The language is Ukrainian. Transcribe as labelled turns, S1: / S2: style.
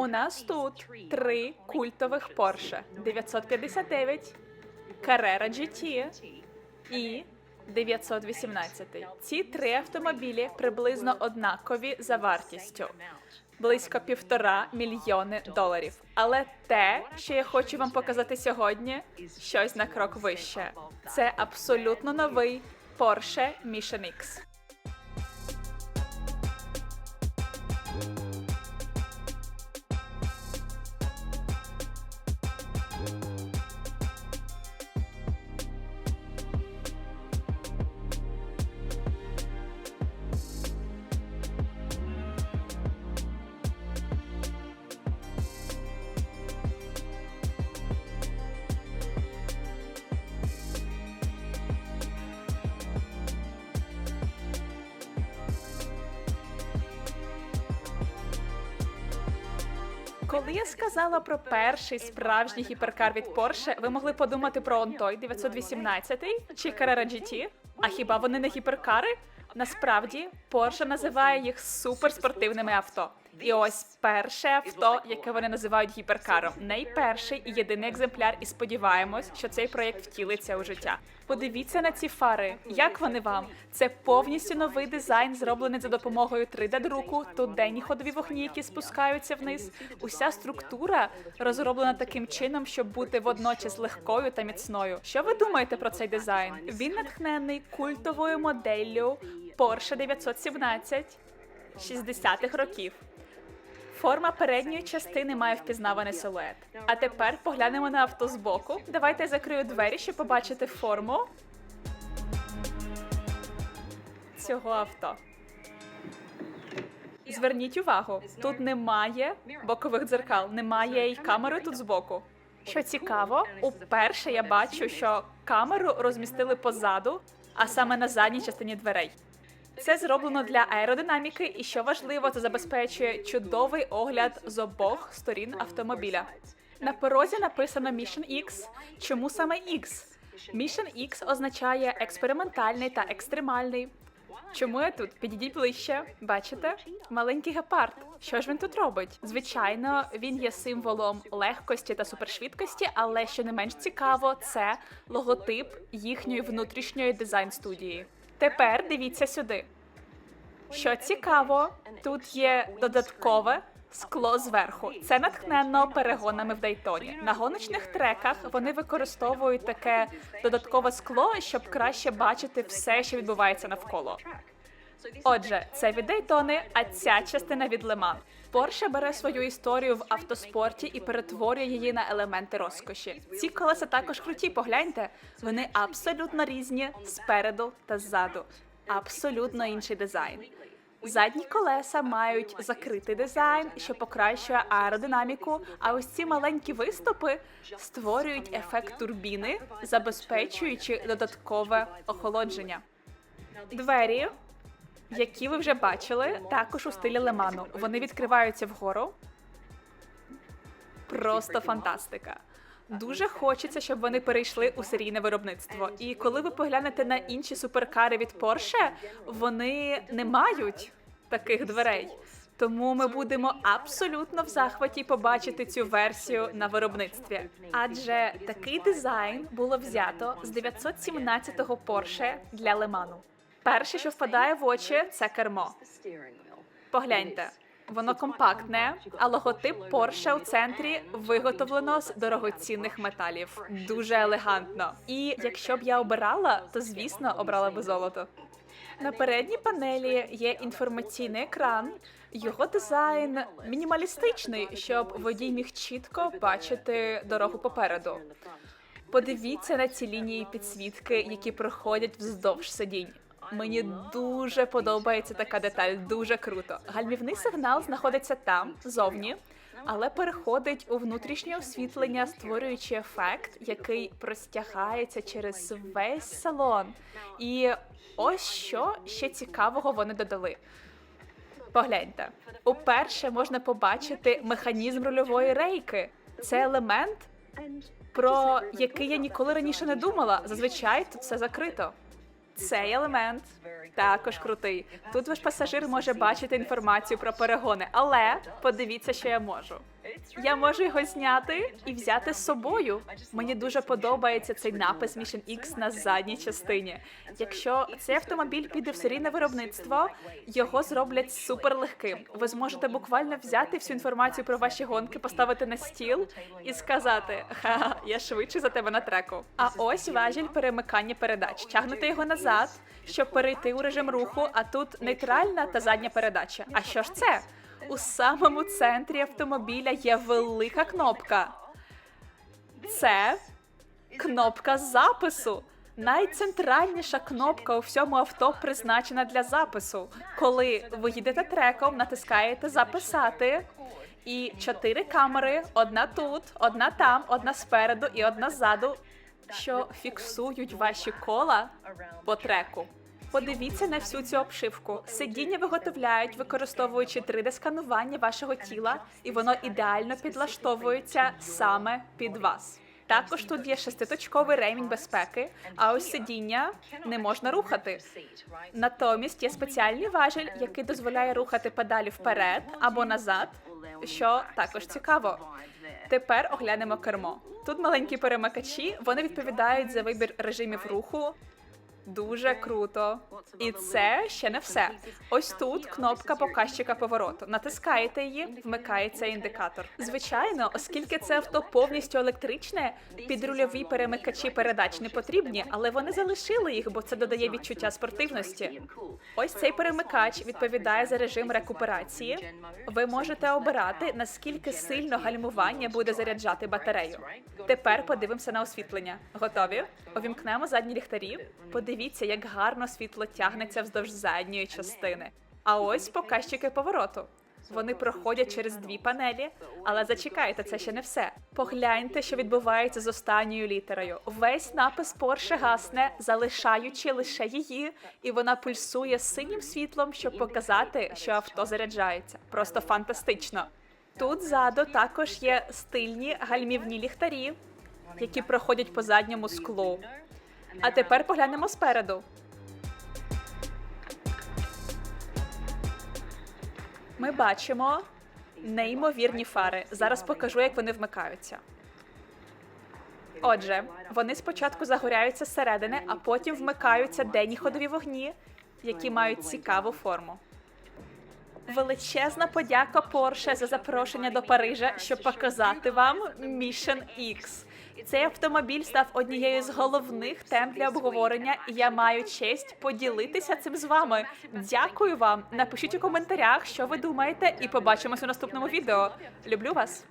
S1: У нас тут три культових Porsche 959, Carrera GT і 918. Ці три автомобілі приблизно однакові за вартістю. Близько півтора мільйони доларів. Але те, що я хочу вам показати сьогодні, щось на крок вище. Це абсолютно новий Porsche Mission X. Коли я сказала про перший справжній гіперкар від Porsche, ви могли подумати про той 918 чи Carrera GT? А хіба вони не гіперкари? Насправді Porsche називає їх суперспортивними авто. І ось перше авто, яке вони називають гіперкаром, найперший і єдиний екземпляр, і сподіваємось, що цей проєкт втілиться у життя. Подивіться на ці фари. Як вони вам? Це повністю новий дизайн, зроблений за допомогою 3D-друку. Тут денні ходові вогні, які спускаються вниз. Уся структура розроблена таким чином, щоб бути водночас легкою та міцною. Що ви думаєте про цей дизайн? Він натхнений культовою моделлю Porsche 917 60-х років. Форма передньої частини має впізнаваний силует. А тепер поглянемо на авто збоку. Давайте я закрию двері, щоб побачити форму цього авто. Зверніть увагу, тут немає бокових дзеркал, немає й камери тут збоку. Що цікаво, уперше я бачу, що камеру розмістили позаду, а саме на задній частині дверей. Це зроблено для аеродинаміки, і що важливо, це забезпечує чудовий огляд з обох сторін автомобіля. На порозі написано Mission X. Чому саме X? Mission X означає експериментальний та екстремальний. Чому я тут? Підійдіть ближче. Бачите? Маленький гепард. Що ж він тут робить? Звичайно, він є символом легкості та супершвидкості, але що не менш цікаво, це логотип їхньої внутрішньої дизайн студії. Тепер дивіться сюди. Що цікаво, тут є додаткове скло зверху. Це натхненно перегонами в Дейтоні. На гоночних треках вони використовують таке додаткове скло, щоб краще бачити все, що відбувається навколо. Отже, це від Дейтони, а ця частина від Леман. Порше бере свою історію в автоспорті і перетворює її на елементи розкоші. Ці колеса також круті. Погляньте, вони абсолютно різні спереду та ззаду. Абсолютно інший дизайн. Задні колеса мають закритий дизайн, що покращує аеродинаміку. А ось ці маленькі виступи створюють ефект турбіни, забезпечуючи додаткове охолодження. Двері, які ви вже бачили, також у стилі леману. Вони відкриваються вгору. Просто фантастика. Дуже хочеться, щоб вони перейшли у серійне виробництво. І коли ви поглянете на інші суперкари від Porsche, вони не мають таких дверей. Тому ми будемо абсолютно в захваті побачити цю версію на виробництві. Адже такий дизайн було взято з 917-го Porsche для Леману. Перше, що впадає в очі, це кермо. Погляньте. Воно компактне, а логотип Porsche у центрі виготовлено з дорогоцінних металів. Дуже елегантно. І якщо б я обирала, то звісно обрала би золото. На передній панелі є інформаційний екран. Його дизайн мінімалістичний, щоб водій міг чітко бачити дорогу попереду. Подивіться на ці лінії підсвітки, які проходять вздовж сидінь. Мені дуже подобається така деталь, дуже круто. Гальмівний сигнал знаходиться там, зовні, але переходить у внутрішнє освітлення, створюючи ефект, який простягається через весь салон. І ось що ще цікавого вони додали. Погляньте, уперше можна побачити механізм рульової рейки. Це елемент, про який я ніколи раніше не думала. Зазвичай тут все закрито. Цей елемент також крутий. Тут ваш пасажир може бачити інформацію про перегони, але подивіться, що я можу. Я можу його зняти і взяти з собою. Мені дуже подобається цей напис Mission X на задній частині. Якщо цей автомобіль піде в серійне виробництво, його зроблять суперлегким. Ви зможете буквально взяти всю інформацію про ваші гонки, поставити на стіл і сказати: ха, я швидше за тебе на треку. А ось важіль перемикання передач. Тягнете його назад, щоб перейти у режим руху. А тут нейтральна та задня передача. А що ж це? У самому центрі автомобіля є велика кнопка. Це кнопка запису. Найцентральніша кнопка у всьому авто призначена для запису. Коли ви їдете треком, натискаєте записати. І чотири камери: одна тут, одна там, одна спереду і одна ззаду, що фіксують ваші кола по треку. Подивіться на всю цю обшивку. Сидіння виготовляють, використовуючи 3D-сканування вашого тіла, і воно ідеально підлаштовується саме під вас. Також тут є шеститочковий ремінь безпеки, а ось сидіння не можна рухати. Натомість є спеціальний важіль, який дозволяє рухати педалі вперед або назад, що також цікаво. Тепер оглянемо кермо. Тут маленькі перемикачі, вони відповідають за вибір режимів руху. Дуже круто. І це ще не все. Ось тут кнопка показчика повороту. Натискаєте її, вмикається індикатор. Звичайно, оскільки це авто повністю електричне, підрульові перемикачі передач не потрібні, але вони залишили їх, бо це додає відчуття спортивності. Ось цей перемикач відповідає за режим рекуперації. Ви можете обирати наскільки сильно гальмування буде заряджати батарею. Тепер подивимося на освітлення. Готові? Увімкнемо задні ліхтарі. Подивіться, як гарно світло тягнеться вздовж задньої частини. А ось показчики повороту. Вони проходять через дві панелі, але зачекайте, це ще не все. Погляньте, що відбувається з останньою літерою. Весь напис Порше гасне, залишаючи лише її, і вона пульсує синім світлом, щоб показати, що авто заряджається. Просто фантастично. Тут ззаду також є стильні гальмівні ліхтарі, які проходять по задньому склу. А тепер поглянемо спереду. Ми бачимо неймовірні фари. Зараз покажу, як вони вмикаються. Отже, вони спочатку загоряються зсередини, а потім вмикаються денні ходові вогні, які мають цікаву форму. Величезна подяка Porsche за запрошення до Парижа, щоб показати вам Mission X. Цей автомобіль став однією з головних тем для обговорення, і я маю честь поділитися цим з вами. Дякую вам. Напишіть у коментарях, що ви думаєте, і побачимось у наступному відео. Люблю вас.